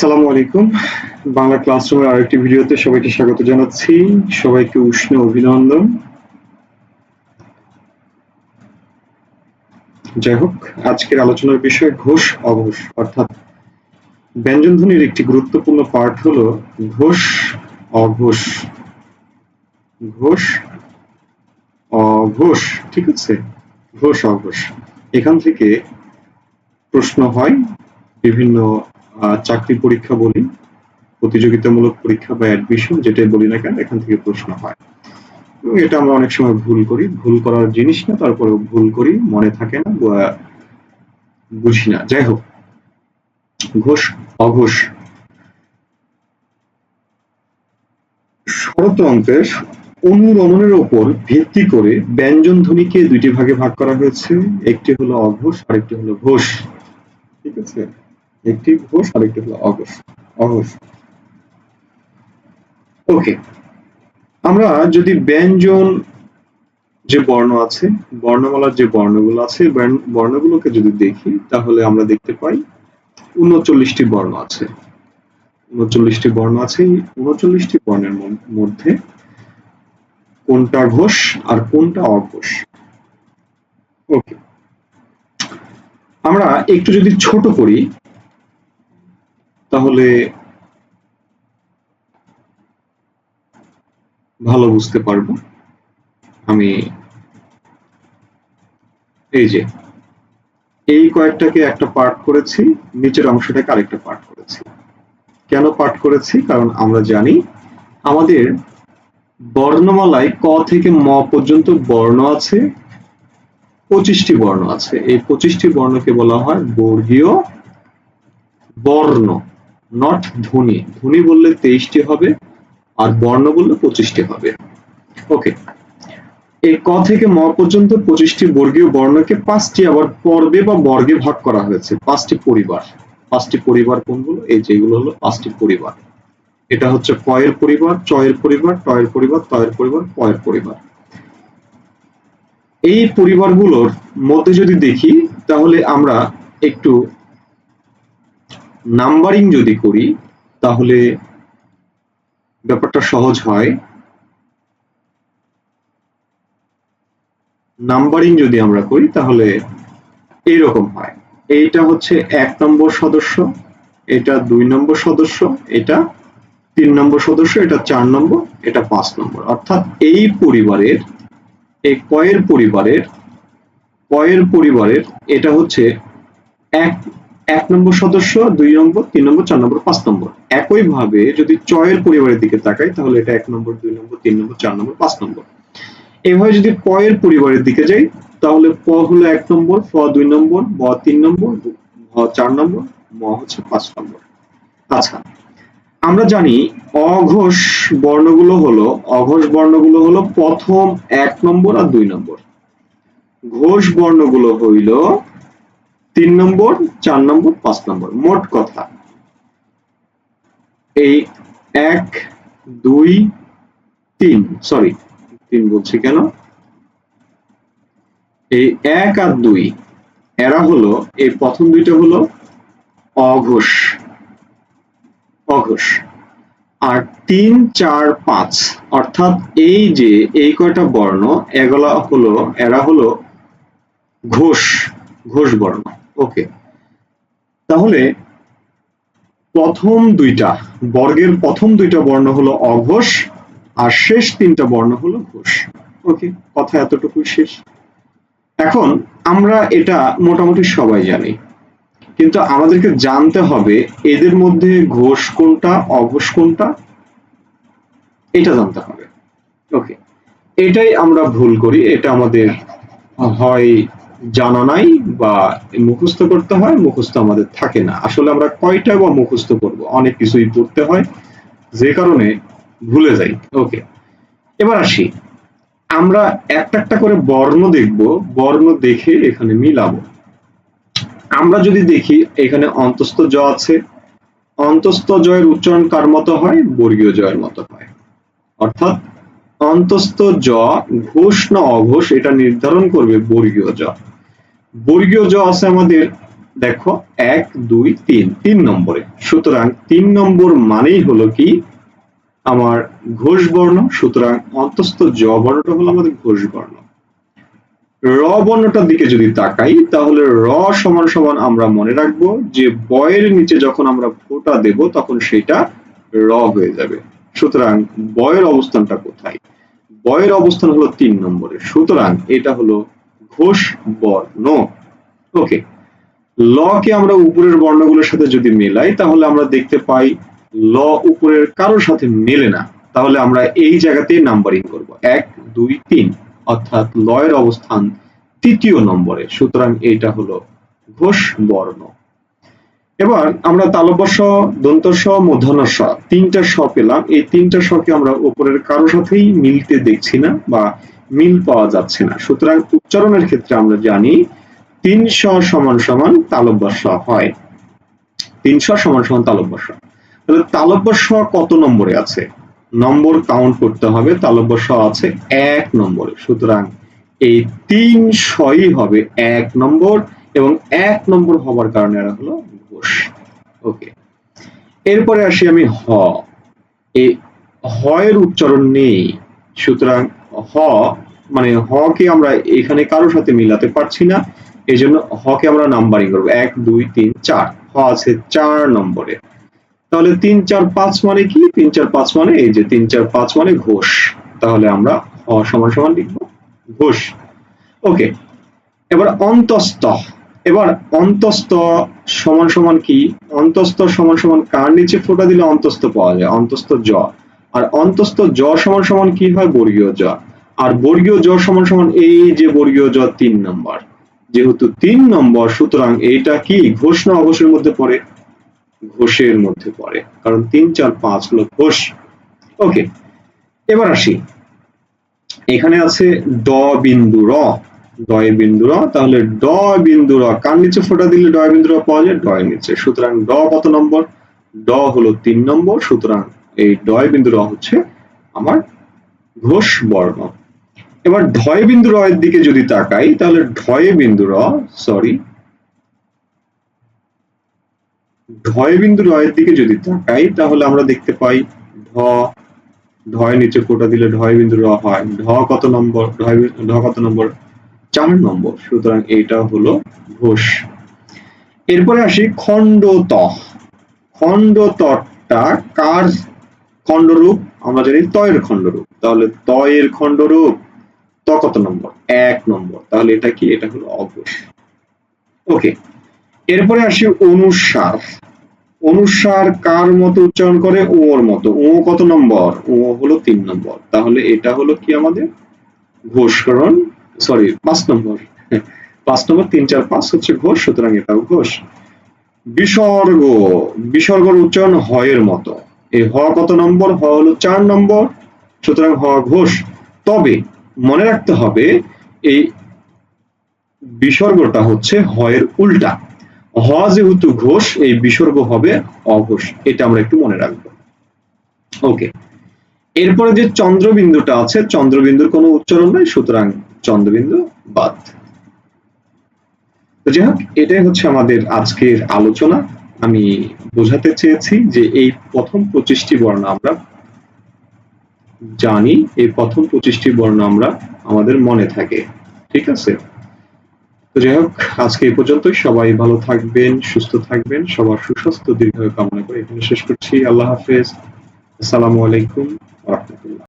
আসসালামু আলাইকুম। বাংলা ক্লাসরুমের আরেকটি ভিডিওতে সবাইকে স্বাগত জানাচ্ছি। সবাইকে উষ্ণ অভিনন্দন। যাই হোক, আজকের আলোচনার বিষয় ঘোষ অঘোষ, অর্থাৎ ব্যঞ্জনধ্বনির একটি গুরুত্বপূর্ণ পার্ট হলো ঘোষ অঘোষ। ঘোষ অঘোষ, ঠিক আছে? ঘোষ অঘোষ। এখান থেকে প্রশ্ন হয় বিভিন্ন চাকরি পরীক্ষা বলি, প্রতিযোগিতামূলক পরীক্ষা বা অ্যাডমিশন যেটাই বলি না কেন, এখান থেকে প্রশ্ন হয়। এবং এটা আমরা অনেক সময় ভুল করি। ভুল করার জিনিস না তারপরে ভুল করি, মনে থাকে না বুঝি না। যাই হোক, ঘোষ, অঘোষ। শরত অঙ্কের অনুরণনের ওপর ভিত্তি করে ব্যঞ্জন ধ্বনিকে দুইটি ভাগে ভাগ করা হয়েছে। একটি হলো অঘোষ আর একটি হলো ঘোষ। ঠিক আছে? একটি ঘোষ আর একটি হলো অঘোষ। অঘোষ। ওকে আমরা যদি ব্যঞ্জন যে বর্ণ আছে, বর্ণমালার যে বর্ণগুলো আছে বর্ণগুলোকে যদি দেখি, তাহলে আমরা দেখতে পাই উনচল্লিশটি বর্ণ আছে। উনচল্লিশটি বর্ণ আছে। উনচল্লিশটি বর্ণের মধ্যে কোনটা ঘোষ আর কোনটা অঘোষ? ওকে আমরা একটু যদি ছোট করি তাহলে ভালো বুঝতে পারব। আমি এই যে, এই কয়েকটাকে একটা পার্ট করেছি, নিচের অংশটাকে আরেকটা পার্ট করেছি। কেন পাঠ করেছি? কারণ আমরা জানি আমাদের বর্ণমালায় ক থেকে ম পর্যন্ত বর্ণ আছে, পঁচিশটি বর্ণ আছে। এই পঁচিশটি বর্ণকে বলা হয় বর্গীয় বর্ণ। নট ধ্বনি ধ্বনি বললে তেইশটি হবে, আর বর্ণ বললে পঁচিশটি হবে। ওকে এই ক থেকে ম পর্যন্ত পঁচিশটি বর্গীয় বর্ণকে পাঁচটি আবার পর্বে বা বর্গে ভাগ করা হয়েছে। পাঁচটি পরিবার। পাঁচটি পরিবার কোনগুলো? এই যেগুলো হলো পাঁচটি পরিবার। এটা হচ্ছে কয়ের পরিবার, চয়ের পরিবার, টয়ের পরিবার, তয়ের পরিবার, পয়ের পরিবার। এই পরিবারগুলোর মধ্যে যদি দেখি, তাহলে আমরা একটু নাম্বারিং যদি করি, তাহলে ব্যাপারটা সহজ হয়। নাম্বারিং যদি আমরা করি, তাহলে এইরকম হয়। এইটা হচ্ছে এক নম্বর সদস্য, এটা দুই নম্বর সদস্য, এটা তিন নম্বর সদস্য, এটা চার নম্বর, এটা পাঁচ নম্বর। অর্থাৎ এই পরিবারের, এই কয়ের পরিবারের কয়ের পরিবারের, এটা হচ্ছে এক এক নম্বর সদস্য, দুই নম্বর, তিন নম্বর, চার নম্বর, পাঁচ নম্বর। একই ভাবে যদি চয়ের পরিবারের দিকে তাকাই, তাহলে এটা এক নম্বর, দুই নম্বর, তিন নম্বর, চার নম্বর, পাঁচ নম্বর। এভাবে যদি পয়ের পরিবারের দিকে যাই, তাহলে প হলো এক নম্বর, ফ দুই নম্বর, ব তিন নম্বর ভ চার নম্বর, ম হচ্ছে পাঁচ নম্বর। আচ্ছা আমরা জানি অঘোষ বর্ণগুলো হলো, অঘোষ বর্ণগুলো হলো প্রথম এক নম্বর আর দুই নম্বর। ঘোষ বর্ণগুলো হইল তিন নম্বর, চার নম্বর, পাঁচ নম্বর। মোট কথা। এই এক, দুই, তিন সরি তিন বলছি কেন? এই এক আর দুই, এরা হলো, এই প্রথম দুইটা হলো অঘোষ। অঘোষ। আর তিন, চার, পাঁচ, অর্থাৎ এই যে এই কয়টা বর্ণ, এগুলা হলো, এরা হলো ঘোষ ঘোষ বর্ণ। ওকে তাহলে প্রথম দুইটা, বর্গের প্রথম দুইটা বর্ণ হলো অঘোষ আর শেষ তিনটা বর্ণ হলো ঘোষ। ওকে কথা এতটুকুই শেষ। এখন আমরা এটা মোটামুটি সবাই জানি, কিন্তু আমাদেরকে জানতে হবে এদের মধ্যে ঘোষ কোনটা, অঘোষ কোনটা, এটা জানতে হবে। ওকে এটাই আমরা ভুল করি, এটা আমাদের হয় জানা নাই বা মুখস্থ করতে হয়, মুখস্থ আমাদের থাকে না। আসলে আমরা কয়টা বা মুখস্থ করব? অনেক কিছুই পড়তে হয়, যে কারণে ভুলে যাই। ওকে, এবার আসি। আমরা একটা একটা করে বর্ণ দেখব, বর্ণ দেখে এখানে মিলাবো। আমরা যদি দেখি, এখানে অন্তস্থ জ আছে। অন্তস্থ জয়ের উচ্চারণ কার মতো হয়? বর্গীয় জয়ের মতো হয়। অর্থাৎ অন্তস্থ জ, ঘোষ না অঘোষ, এটা নির্ধারণ করবে বর্গীয় জ। বর্গীয় জ আছে আমাদের, দেখো, এক, দুই, তিন তিন নম্বরে। সুতরাং তিন নম্বর মানেই হলো কি? আমার ঘোষ বর্ণ, সুতরাং অন্তস্থ জ বর্ণটা হলো আমাদের ঘোষ বর্ণ। র বর্ণটার দিকে যদি তাকাই, তাহলে র সমান সমান আমরা মনে রাখব যে বয়ের নিচে যখন আমরা ফোঁটা দেব, তখন সেটা র হয়ে যাবে। সুতরাং বয়ের অবস্থানটা কোথায়? বয়ের অবস্থান হলো তিন নম্বরে। সুতরাং এটা হলো ঘোষ বর্ণ। ওকে ল কে আমরা উপরের বর্ণগুলোর সাথে যদি মেলাই, তাহলে আমরা দেখতে পাই ল উপরের কারোর সাথে মেলে না। তাহলে আমরা এই জায়গাতে নাম্বারিং করব। এক, দুই, তিন। অর্থাৎ লয়ের অবস্থান তৃতীয় নম্বরে। সুতরাং এইটা হলো ঘোষ বর্ণ। এবার আমরা তালব্য স, দন্ত স মূর্ধন্য স, তিনটা স পেলাম। এই তিনটা শকে আমরা উপরের কারও সাথেই মিলতে দেখছি না বা মিল পাওয়া যাচ্ছে না। সুতরাং উচ্চারণের ক্ষেত্রে আমরা জানি তিন স সমান সমান তালব্য স হয়। তিন স সমান সমান তালব্য তাহলে তালব্য কত নম্বরে আছে? নম্বর কাউন্ট করতে হবে তালব্য আছে এক নম্বরে। সুতরাং এই তিন সই হবে এক নম্বর এবং এক নম্বর হবার কারণে এরা হলো ঘোষ। ওকে। এরপরে আসি আমি হ। এই হয়ের উচ্চারণ নেই। সুতরাং হ মানে হ কে আমরা এখানে কারোর সাথে মিলাতে পারছি না এই জন্য হ কে আমরা নাম্বারিং করব। এক, দুই, তিন, চার। হ আছে চার নম্বরে। তাহলে তিন, চার, পাঁচ মানে কি? তিন, চার, পাঁচ মানে এই যে তিন, চার, পাঁচ মানে ঘোষ। তাহলে আমরা হ সমান সমান লিখব ঘোষ। ওকে, এবার অন্তস্থ। এবার অন্তস্থ সমান সমান কি? অন্তস্থ সমান সমান কার নিচে ফোঁটা দিলে অন্তস্থ পাওয়া যায়? অন্তস্থ জ। আর অন্তস্থ জ সমান সমান কি হয়? বর্গীয় জ। আর বর্গীয় জ সমান সমান এই যে বর্গীয় জ তিন নম্বর। যেহেতু তিন নম্বর, সুতরাং এইটা কি? ঘোষ না অঘোষের মধ্যে পড়ে? ঘোষের মধ্যে পড়ে। কারণ তিন, চার, পাঁচ হলো ঘোষ। ওকে এবার আসি। এখানে আছে ড বিন্দু র। ডয় বিন্দু র, তাহলে ড বিন্দু র কার নিচে ফোটা দিলে ডয় বিন্দু র পাওয়া যায়? ডয়ের নিচে। সুতরাং ড কত নম্বর? ড হলো তিন নম্বর, সুতরাং এই ডয় বিন্দু র হচ্ছে আমার ঘোষ বর্ণ এবার ঢয় বিন্দু র এর দিকে যদি তাকাই, তাহলে ঢয় বিন্দু র সরি ঢয় বিন্দু র এর দিকে যদি তাকাই, তাহলে আমরা দেখতে পাই ঢ ঢয় নিচে কোটা দিলে ঢয় বিন্দু র হয়। ঢ কত নম্বর ঢয় ঢ কত নম্বর? চার নম্বর। সুতরাং এইটা হলো ঘোষ। এরপরে আসি খণ্ড ত খণ্ড তটা কার খণ্ডরূপ? আমরা জানি তয়ের খণ্ডরূপ। তাহলে তয়ের খণ্ডরূপ। কত নম্বর? এক নম্বর। তাহলে এটা কি? এটা হলো অঘোষ ওকে। এরপরে আসি অনুসার। অনুসার কার মতো উচ্চারণ করে? ওর মতো। ও কত নম্বর? ও হলো তিন নম্বর। তাহলে এটা হলো কি আমাদের? ঘোষ কারণ সরি পাঁচ নম্বর। পাঁচ নম্বর, তিন, চার, পাঁচ হচ্ছে ঘোষ, সুতরাং এটাও ঘোষ। বিসর্গ। বিসর্গর উচ্চারণ হয়ের মতো। এই হ কত নম্বর? হ হলো চার নম্বর। সুতরাং হ ঘোষ। তবে মনে রাখতে হবে, এই বিসর্গটা হচ্ছে হয়ের উল্টা। হ যেহেতু ঘোষ, এই বিসর্গ হবে অঘোষ, এটা আমরা একটু মনে রাখব। ওকে, এরপরে যে চন্দ্রবিন্দুটা আছে, চন্দ্রবিন্দুর কোনো উচ্চারণ নাই, সুতরাং চন্দ্রবিন্দু বাদ। তো যাই হোক, এটাই হচ্ছে আমাদের আজকের আলোচনা। আমি বোঝাতে চেয়েছি যে এই প্রথম পঁচিশটি বর্ণ আমরা জানি, এই প্রথম পঁচিশটি বর্ণ আমরা আমাদের মনে থাকে। ঠিক আছে? তো যাই হোক, আজকে এই পর্যন্তই। সবাই ভালো থাকবেন, সুস্থ থাকবেন, সবার সুস্বাস্থ্য, দীর্ঘায়ু কামনা করে এখানে শেষ করছি। আল্লাহ হাফেজ। আসসালামু আলাইকুম রহমতুল্লাহ।